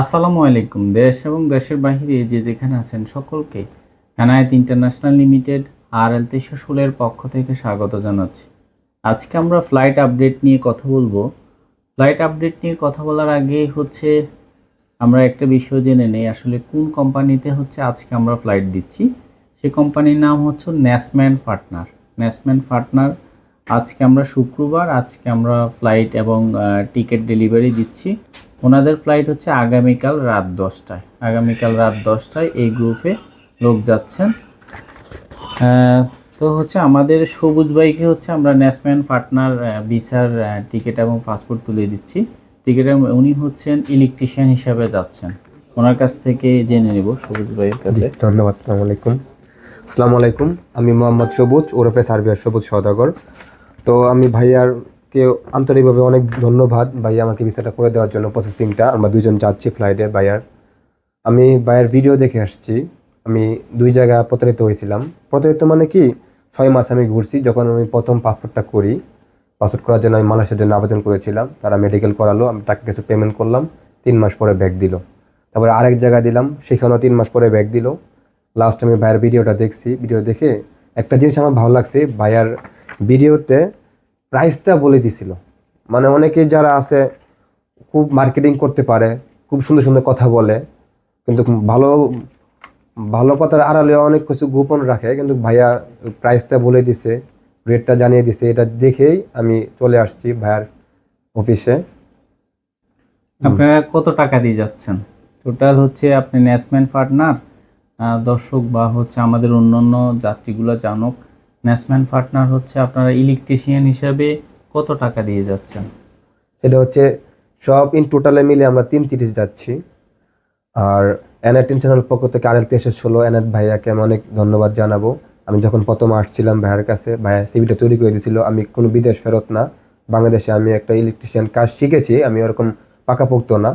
আসসালামু আলাইকুম, দেশ এবং দেশের বাইরে যে যেখানে আছেন সকলকে Enayet international limited R L তেইশশো ষোলের পক্ষ থেকে স্বাগত জানাচ্ছি। আজকে আমরা ফ্লাইট আপডেট নিয়ে কথা বলব। ফ্লাইট আপডেট নিয়ে কথা বলার আগে হচ্ছে আমরা একটা বিষয় জেনে নেই, আসলে কোন কোম্পানিতে হচ্ছে আজকে আমরা ফ্লাইট দিচ্ছি। সেই কোম্পানির নাম হচ্ছে ন্যাসম্যান পার্টনার। ন্যাসম্যান পার্টনার, আজকে আমরা শুক্রবার, আজকে আমরা ফ্লাইট এবং টিকিট ডেলিভারি দিচ্ছি। ওনাদের ফ্লাইট হচ্ছে আগামীকাল রাত দশটায়। আগামীকাল রাত দশটায় এই গ্রুপে লোক যাচ্ছেন। তো হচ্ছে আমাদের সবুজ বাইকে হচ্ছে আমরা ন্যাসম্যান পার্টনার ভিসার টিকিট এবং পাসপোর্ট তুলে দিচ্ছি। টিকিট উনি হচ্ছেন ইলেকট্রিশিয়ান হিসাবে যাচ্ছেন। ওনার কাছ থেকে জেনে নেব সবুজ ভাইয়ের কাছে। ধন্যবাদ আসসালামু আলাইকুম। আসসালামু আলাইকুম, আমি মোহাম্মদ সবুজ, ওরফে সার্বিয়ার সবুজ সদাগর তো আমি ভাইয়ারকে আন্তরিকভাবে অনেক ধন্যবাদ ভাইয়া আমাকে ভিসাটা করে দেওয়ার জন্য প্রসেসিংটা আমরা দুজন যাচ্ছি ফ্লাইটে ভাইয়ার আমি ভাইয়ের ভিডিও দেখে আসছি। আমি দুই জায়গা প্রতারিত হয়েছিলাম। প্রতারিত মানে কি? ছয় মাস আমি ঘুরছি। যখন আমি প্রথম পাসপোর্টটা করি পাসপোর্ট করার জন্য আমি মানুষের জন্য আবেদন করেছিলাম। তারা মেডিকেল করালো, আমি টাকা কিছু পেমেন্ট করলাম। তিন মাস পরে ব্যাগ দিল। তারপরে আরেক জায়গায় দিলাম। সেখানেও তিন মাস পরে ব্যাগ দিল। লাস্ট আমি ভাইয়ের ভিডিওটা দেখছি। ভিডিও দেখে একটা জিনিস আমার ভালো লাগছে। ভাইয়ার ভিডিওতে প্রাইসটা বলে দিছিল। মানে অনেকে যারা আছে, খুব মার্কেটিং করতে পারে, খুব সুন্দর সুন্দর কথা বলে, কিন্তু ভালো ভালো কথার আড়ালে অনেক কিছু গোপন রাখে, কিন্তু ভাইয়া প্রাইসটা বলে দিছে রেটটা জানিয়ে দিছে, এটা দেখেই আমি চলে আসছি ভাইয়ার অফিসে আপনারা কত টাকা দিয়ে যাচ্ছেন? টোটাল হচ্ছে আপনি ন্যাসম্যান পার্টনার দর্শক বা হচ্ছে আমাদের অন্য অন্য যাত্রীগুলো জানুক ন্যাসম্যান পার্টনার হচ্ছে আপনারা ইলেকট্রিশিয়ান হিসাবে কত টাকা দিয়ে যাচ্ছেন? সেটা হচ্ছে সব ইন টোটালে মিলে আমরা তিন তিরিশ যাচ্ছি। আর এনআইট চ্যানেল পক্ষ থেকে আরেক দেশে ষোলো। এনআইট ভাইয়াকে আমি অনেক ধন্যবাদ জানাব। আমি যখন প্রথম আসছিলাম ভাইয়ার কাছে, ভাইয়া সিভিটা তৈরি করে দিয়েছিল, আমি কোনো বিদেশ ফেরত না। বাংলাদেশে আমি একটা ইলেকট্রিশিয়ান কাজ শিখেছি, আমি ওরকম পাকাপোক্ত না।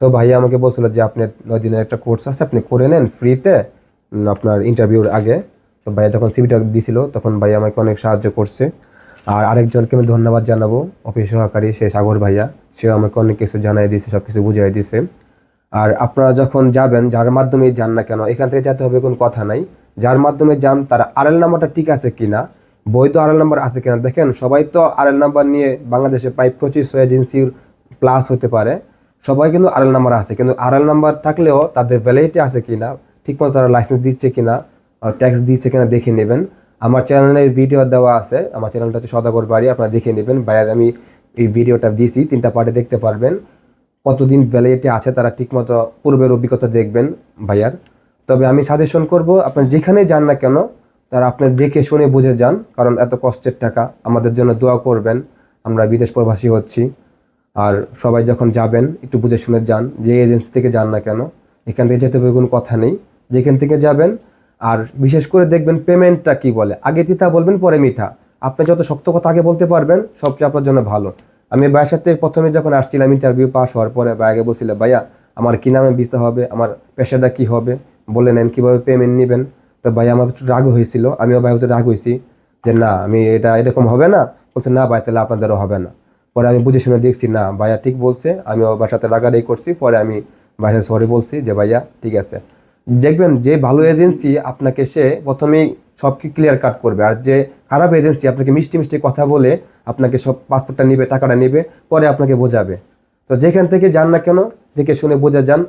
তো ভাইয়া আমাকে বলছিল যে, আপনি নয় দিনের একটা কোর্স আছে, আপনি করে নেন ফ্রিতে আপনার ইন্টারভিউর আগে। তো ভাইয়া যখন সিভিটা দিয়েছিল তখন ভাইয়া আমাকে অনেক সাহায্য করছে। আর আরেকজনকে আমি ধন্যবাদ জানাব, অফিস সহকারী, সে সাগর ভাইয়া। সেও আমাকে অনেক কিছু জানাই দিয়েছে সব কিছু বুঝাই দিয়েছে। আর আপনারা যখন যাবেন, যার মাধ্যমে যান না কেন, এখান থেকে যেতে হবে কোনো কথা নাই। যার মাধ্যমে যান, তার আরএল নাম্বারটা ঠিক আছে কিনা, বৈধ আরএল নাম্বার আছে কিনা, দেখেন সবাই তো আরএল নাম্বার নিয়ে বাংলাদেশে প্রায় পঁচিশশো এজেন্সির প্লাস হতে পারে। সবাই কিন্তু আরএল নাম্বার আছে, কিন্তু আরএল নাম্বার থাকলেও তাদের ভ্যালিডিটি আছে কিনা, ঠিকমতো তারা লাইসেন্স দিচ্ছে কিনা ট্যাক্স দিচ্ছে কিনা দেখে নেবেন। আমার চ্যানেলের ভিডিও দেওয়া আছে, আমার চ্যানেলটা হচ্ছে সদাগর বাড়ি, আপনারা দেখে নেবেন। বাইরে আমি এই ভিডিওটা দিয়েছি তিনটা পার্টে দেখতে পারবেন। কতদিন ভ্যালিডিটি আছে তারা ঠিকমতো পূর্বের অভিজ্ঞতা দেখবেন ভাইয়ার। তবে আমি সাজেশন করব, আপনার যেখানে যান না কেন, তারা আপনার দেখে শুনে বুঝে যান, কারণ এত কষ্টের টাকা, আমাদের জন্য দোয়া করবেন। আমরা বিদেশ প্রবাসী হচ্ছি, আর সবাই যখন যাবেন, একটু বুঝে শুনে যান, যে এজেন্সি থেকে যান না কেন, এখান থেকে যেতে হবে কোনো কথা নেই। যেখান থেকে যাবেন আর বিশেষ করে দেখবেন পেমেন্টটা কি বলে? আগে তিতা বলবেন, পরে মিঠা আপনি যত শক্ত কথা আগে বলতে পারবেন, সবচেয়ে আপনার জন্য ভালো। আমি ভাইয়ের সাথে প্রথমে যখন আসছিলাম ইন্টারভিউ পাস হওয়ার পরে ভাইয়াকে বলছিলাম ভাইয়া, আমার কী নামে ভিসা হবে? আমার পেশাটা কি হবে? বলে নেন, কীভাবে পেমেন্ট নেবেন? তো ভাইয়া আমার একটু রাগ হয়েছিল, আমিও ভাই রাগ হয়েছি যে, না, আমি এটা এরকম হবে না। বলছে, না ভাই, তাহলে আপনাদেরও হবে না। পরে আমি বুঝে শুনে দেখছি, না, ভাইয়া ঠিক বলছে। আমি ওর সাথে রাগারাগি করছি, পরে আমি ভাইয়া সরি বলছি যে, ভাইয়া, ঠিক আছে। দেখবেন যে ভালো এজেন্সি আপনাকে সে প্রথমেই সবকে ক্লিয়ার কাট করবে। আর যে খারাপ এজেন্সি আপনাকে মিষ্টি মিষ্টি কথা বলে আপনাকে সব পাসপোর্টটা নিবে টাকাটা নিবে পরে আপনাকে বোঝাবে। তো যেখান থেকে যান না কেন দেখে শুনে বোঝা যান।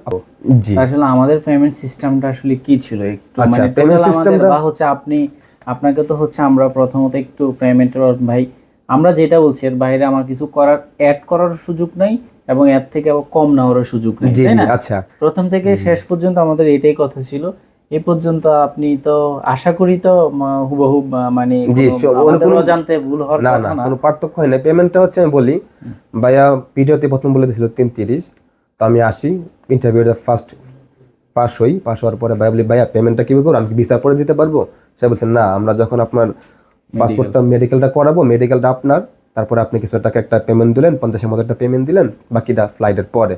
জি। আসলে আমাদের পেমেন্ট সিস্টেমটা আসলে কি ছিল? একটু আচ্ছা, মানে আমাদের system-টা- বা হচ্ছে আপনি আপনাকে তো হচ্ছে আমরা প্রথমত একটু পেমেন্টের ভাই আমরা যেটা বলছি এর বাইরে আমার কিছু করার অ্যাড করার সুযোগ নাই। এবং এর থেকে আবার কম নেওয়ার সুযোগ নেই তাই না? আচ্ছা। প্রথম থেকে শেষ পর্যন্ত আমাদের এটাই কথা ছিল। এ পর্যন্ত আপনি তো আশা করি তো হুবহু মানে কোনো অজান্তে ভুল হওয়ার না না কথা না কোনো পার্থক্য হয় না পেমেন্টটা হচ্ছে আমি বলি ভাইয়া ভিডিওতে প্রথম বলে দিয়েছিল তিন তিরিশ তো আমি আসি ইন্টারভিউটা ফার্স্ট পাস হই পাস হওয়ার পরে ভাইয়া বলি ভাইয়া পেমেন্টটা কীভাবে করব? আমি ভিসা করে দিতে পারব? সে বলছে না আমরা যখন আপনার পাসপোর্টটা মেডিকেলটা করাবো মেডিকেলটা আপনার তারপরে আপনি কিছু টাকা একটা পেমেন্ট দিলেন, পঞ্চাশের মতো একটা পেমেন্ট দিলেন, বাকিটা ফ্লাইটের পরে।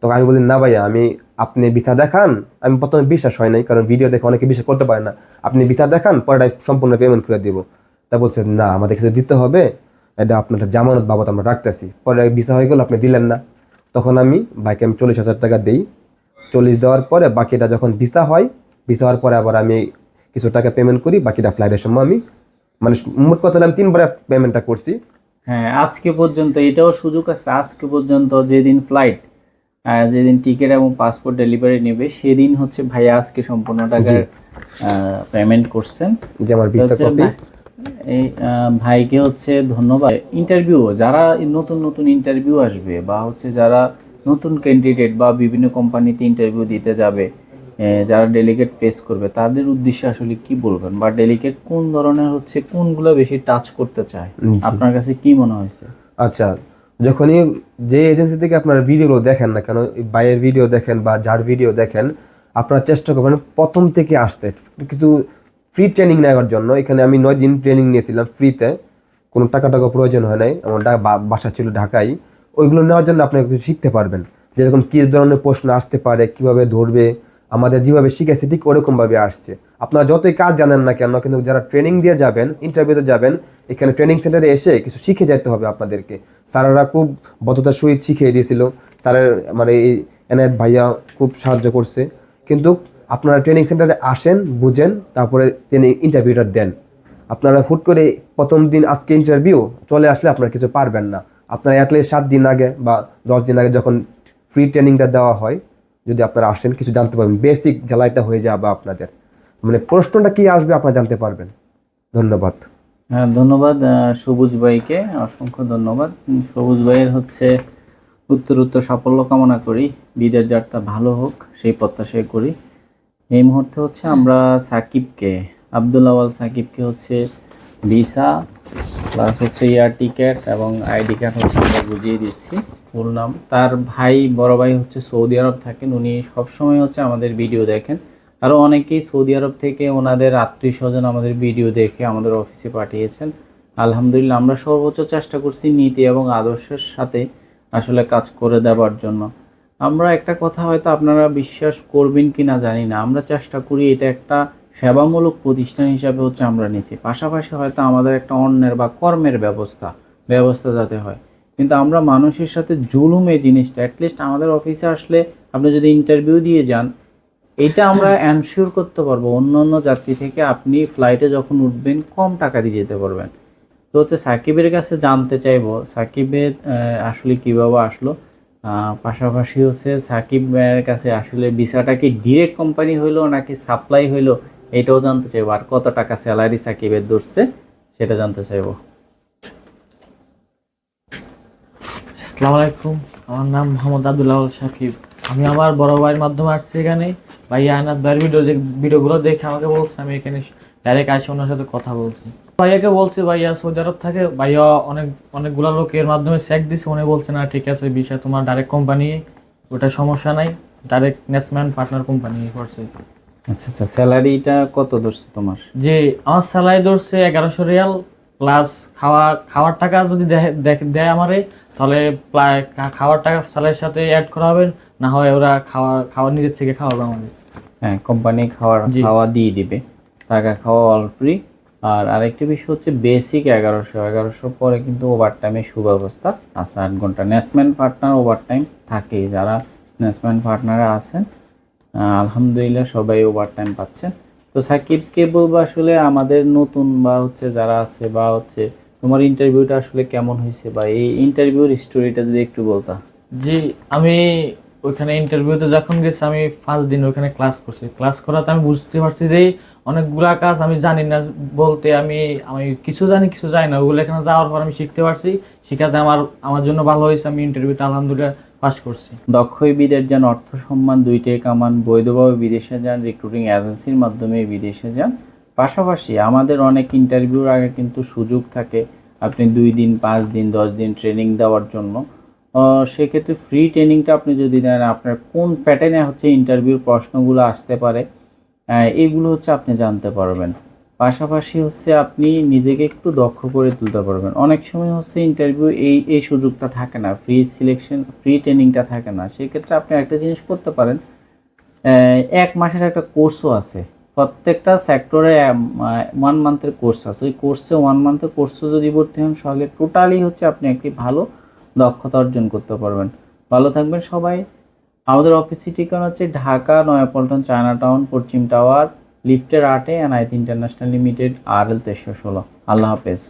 তখন আমি বলি, না ভাইয়া, আমি, আপনি ভিসা দেখান। আমি প্রথমে বিশ্বাস হয় নাই, কারণ ভিডিও দেখে অনেকে বিশ্বাস করতে পারে না। আপনি ভিসা দেখান, পরে সম্পূর্ণ পেমেন্ট করে দিব। তা বলছে, না, আমাদের কিছু দিতে হবে। এটা আপনার জামানত বাবদ আমরা রাখতেছি। পরে ভিসা হয়ে গেল, আপনি দিলেন না। তখন আমি বাইকে আমি চল্লিশ হাজার টাকা দিই। চল্লিশ দেওয়ার পরে বাকিটা যখন ভিসা হয় ভিসা হওয়ার পরে আবার আমি কিছু টাকা পেমেন্ট করি, বাকিটা ফ্লাইটের সময় আমি মানে মোট কথা আমি তিনবার পেমেন্টটা করছি। হ্যাঁ আজকে পর্যন্ত এটাও সুযোগ আছে আজকে পর্যন্ত যেদিন ফ্লাইট যেদিন টিকিট এবং পাসপোর্ট ডেলিভারি নেবে সেদিন হচ্ছে ভাইয়া আজকে সম্পূর্ণ টাকার পেমেন্ট করছেন। যে আমার ভিসা কপি এই ভাইকে হচ্ছে ধন্যবাদ। ইন্টারভিউ যারা নতুন নতুন ইন্টারভিউ আসবে বা হচ্ছে যারা নতুন ক্যান্ডিডেট বা বিভিন্ন কোম্পানিতে ইন্টারভিউ দিতে যাবে যারা ডেলিগেট ফেস করবে তাদের উদ্দেশ্যে আসলে কি বলবেন? বা ডেলিগেট কোন ধরনের হচ্ছে কোনগুলো বেশি টাচ করতে চায়? আপনার কাছে কি মনে হয়েছে? আচ্ছা যখনই যে এজেন্সি থেকে আপনার ভিডিওগুলো দেখেন না কেন বাইরের ভিডিও দেখেন বা যার ভিডিও দেখেন আপনারা চেষ্টা করবেন প্রথম থেকে আসতে। কিছু ফ্রি ট্রেনিং নেওয়ার জন্য। এখানে আমি নয় দিন ট্রেনিং নিয়েছিলাম ফ্রিতে কোনো টাকা টাকা প্রয়োজন হয় নাই। আমার বাসা ছিল ঢাকায়। ওইগুলো নেওয়ার জন্য আপনি কিছু শিখতে পারবেন। যেরকম কী ধরনের প্রশ্ন আসতে পারে কীভাবে ধরবে আমাদের যেভাবে শিখেছে, ঠিক ওরকমভাবে আসছে। আপনারা যতই কাজ জানেন না কেন, কিন্তু যারা ট্রেনিং দিয়ে যাবেন ইন্টারভিউতে যাবেন, এখানে ট্রেনিং সেন্টারে এসে কিছু শিখে যেতে হবে আপনাদেরকে। স্যারেরা খুব বদ্ধতার সহিত শিখিয়ে দিয়েছিল। স্যারের মানে এই এনায়েত ভাইয়া খুব সাহায্য করছে। কিন্তু আপনারা ট্রেনিং সেন্টারে আসেন, বুঝেন, তারপরে ট্রেনিং ইন্টারভিউটা দেন। আপনারা হুট করে প্রথম দিন আজকে ইন্টারভিউ চলে আসলে আপনারা কিছু পারবেন না। আপনারা অ্যাটলিস্ট সাত দিন আগে বা দশ দিন আগে যখন ফ্রি ট্রেনিংটা দেওয়া হয় যদি আপনারা আসেন, কিছু জানতে পারবেন। বেসিক জ্বালাইটা হয়ে যাবে আপনাদের। মানে প্রশ্নটা কি আসবে, আপনারা জানতে পারবেন। ধন্যবাদ। হ্যাঁ ধন্যবাদ সবুজ ভাইকে। অসংখ্য ধন্যবাদ। সবুজ ভাইয়ের হচ্ছে উত্তর উত্তর সাফল্য কামনা করি। বিদের যাত্রা ভালো হোক, সেই প্রত্যাশাই করি। এই মুহূর্তে হচ্ছে আমরা সাকিবকে, আব্দুল আওয়াল সাকিবকে হচ্ছে ভিসা প্লাস হচ্ছে এয়ার টিকেট এবং আইডি কার্ড হচ্ছে বুঝিয়ে দিচ্ছি, ফুল নাম। তার ভাই, বড় ভাই হচ্ছে সৌদি আরব থাকেন, উনি সবসময় হচ্ছে আমাদের ভিডিও দেখেন। আরও অনেকেই সৌদি আরব থেকে ওনাদের আত্মীয় স্বজন আমাদের ভিডিও দেখে আমাদের অফিসে পাঠিয়েছেন। আলহামদুলিল্লাহ, আমরা সর্বোচ্চ চেষ্টা করছি নীতি এবং আদর্শের সাথে আসলে কাজ করে দেওয়ার জন্য। আমরা একটা কথা হয়তো আপনারা বিশ্বাস করবেন কি না জানি না। আমরা চেষ্টা করি এটা একটা সেবামূলক প্রতিষ্ঠান হিসাবে হচ্ছে আমরা নিছি পাশাপাশি হয়তো আমাদের একটা অন্যের বা কর্মের ব্যবস্থা ব্যবস্থা যাতে হয়। কিন্তু আমরা মানুষের সাথে জুলুম এই জিনিসটা অ্যাটলিস্ট আমাদের অফিসে আসলে আপনি যদি ইন্টারভিউ দিয়ে যান, এটা আমরা অ্যানশিওর করতে পারব। অন্য অন্য যাত্রী থেকে আপনি ফ্লাইটে যখন উঠবেন, কম টাকা দিয়ে যেতে পারবেন। তো হচ্ছে সাকিবের কাছে জানতে চাইব সাকিবের আসলে কীভাবে আসলো? পাশাপাশি হচ্ছে সাকিবের কাছে আসলে ভিসাটা কি ডিরেক্ট কোম্পানি হইল নাকি সাপ্লাই হইল? এটাও জানতে চাইব। আর কত টাকা স্যালারি সাকিবের ধরছে, সেটা জানতে চাইব। আসসালামু আলাইকুম, আমার নাম মোহাম্মদ আব্দুল্লাহ সাকিব। আমি আমার বড় ভাইয়ের মাধ্যমে আসছি এখানে। ভাই আয়নাথ ভাইয়ের ভিডিও ভিডিওগুলো দেখে আমাকে বলছে, আমি এখানে ডাইরেক্ট আসে ওনার সাথে কথা বলছি। ভাইয়াকে বলছি, ভাইয়া সৌদি আরব থাকে, ভাইয়া অনেক অনেকগুলো লোকের মাধ্যমে চেক দিছে, উনি বলছে, না, ঠিক আছে, বিষয় তোমার ডাইরেক্ট কোম্পানি ওটা সমস্যা নাই ডাইরেক্ট নেসম্যান পার্টনার কোম্পানি করছে। আচ্ছা আচ্ছা স্যালারিটা কত ধরছে তোমার? যে আমার স্যালারি ধরছে এগারোশো রিয়াল প্লাস খাওয়া খাওয়ার টাকা যদি দেয়- আমারে তাহলে প্রায় খাওয়ার টাকা স্যালারির সাথে অ্যাড করা হবে না হয় ওরা খাওয়া খাওয়া নিজের থেকে খাওয়াবে আমাদের। হ্যাঁ কোম্পানি খাওয়ার খাওয়া দিয়ে দিবে। টাকা খাওয়া অল ফ্রি আর আরেকটি বিষয় হচ্ছে বেসিক এগারোশো। এগারোশো পরে কিন্তু ওভার টাইমের সুব্যবস্থা আছে। আট ঘণ্টা নেসম্যান পার্টনার ওভার টাইম থাকে যারা নেসম্যান পার্টনারে আছেন আলহামদুলিল্লাহ সবাই ওভার টাইম পাচ্ছেন তো সাকিবকে বলব আসলে আমাদের নতুন বা হচ্ছে যারা আছে বা হচ্ছে তোমার ইন্টারভিউটা আসলে কেমন হয়েছে বা এই ইন্টারভিউর স্টোরিটা যদি একটু বলতা। জি, আমি ওইখানে ইন্টারভিউতে যখন গেছি, আমি পাঁচ দিন ওখানে ক্লাস করছি। ক্লাস করাতে আমি বুঝতে পারছি যে অনেকগুলা কাজ আমি জানি না, বলতে আমি আমি কিছু জানি কিছু জানি না। ওগুলো এখানে যাওয়ার পর আমি শিখতে পারছি, শিখাতে আমার আমার জন্য ভালো হয়েছে, আমি ইন্টারভিউতে আলহামদুলিল্লাহ পাস করছি। দক্ষই বিদের যান অর্থ সম্মান দুইটাই কামান। বৈধভাবে বিদেশে যান রিক্রুটিং এজেন্সির মাধ্যমে বিদেশে যান। পাশাপাশি আমাদের অনেক ইন্টারভিউর আগে কিন্তু সুযোগ থাকে, আপনি দুই দিন, পাঁচ দিন, দশ দিন ট্রেনিং দেওয়ার জন্য। সেক্ষেত্রে ফ্রি ট্রেনিংটা আপনি যদি দেন আপনার কোন প্যাটার্নে হচ্ছে ইন্টারভিউর প্রশ্নগুলো আসতে পারে এগুলো হচ্ছে আপনি জানতে পারবেন। পাশাপাশি হচ্ছে আপনি নিজেকে একটু দক্ষ করে তুলতে পারবেন। অনেক সময় হচ্ছে ইন্টারভিউ এই এই সুযোগটা থাকে না ফ্রি সিলেকশন ফ্রি ট্রেনিংটা থাকে না। সেক্ষেত্রে আপনি একটা জিনিস করতে পারেন এক মাসের একটা কোর্সও আছে। প্রত্যেকটা সেক্টরে ওয়ান মান্থের কোর্স আছে। ওই কোর্সে ওয়ান মান্থের কোর্সও যদি ভর্তি হন, তাহলে টোটালি হচ্ছে আপনি একটি ভালো দক্ষতা অর্জন করতে পারবেন। ভালো থাকবেন সবাই। আমাদের অফিসের ঠিকানা হচ্ছে ঢাকা, নয়াপল্টন চায়না টাউন পশ্চিম টাওয়ার লিফটের আটে অ্যান্ড আইথ ইন্টারন্যাশনাল লিমিটেড আর এল তেসো ষোলো। আল্লাহ হাফেজ।